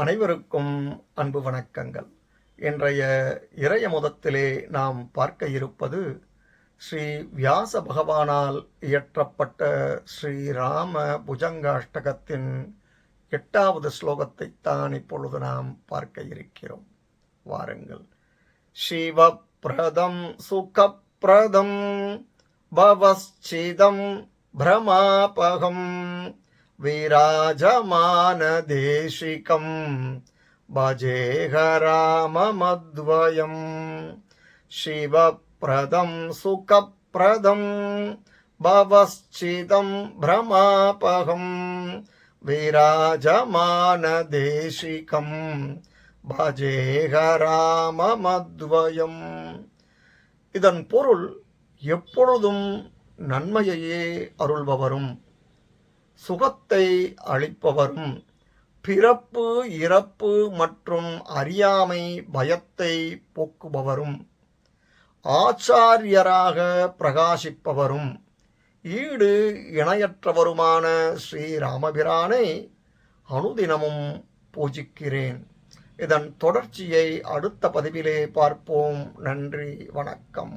அனைவருக்கும் அன்பு வணக்கங்கள். இன்றைய இறைய முதத்திலே நாம் பார்க்க இருப்பது ஸ்ரீ வியாச பகவானால் இயற்றப்பட்ட ஸ்ரீராம புஜங்காஷ்டகத்தின் எட்டாவது ஸ்லோகத்தை தான் இப்பொழுது நாம் பார்க்க இருக்கிறோம். வாருங்கள். சிவப்பிரதம் சுகப்பிரதம் பவஸ்சிதம் பிரமாபகம் विराजमानदेशिकं भजेहराममद्वयं शिवप्रदं सुखप्रदं भवश्चिदं भ्रमापहं विराजमानदेशिकं பஜேகராமமத்வயம் இதன் பொருள் எப்பொழுதும் நன்மையையே அருள்பவரும் சுகத்தை அளிப்பவரும் பிறப்பு இறப்பு மற்றும் அறியாமை பயத்தை போக்குபவரும். ஆச்சாரியராக பிரகாசிப்பவரும். ஈடு இணையற்றவருமான ஸ்ரீராமபிரானை அனுதினமும் பூஜிக்கிறேன். இதன் தொடர்ச்சியை அடுத்த பதிவிலே பார்ப்போம். நன்றி வணக்கம்.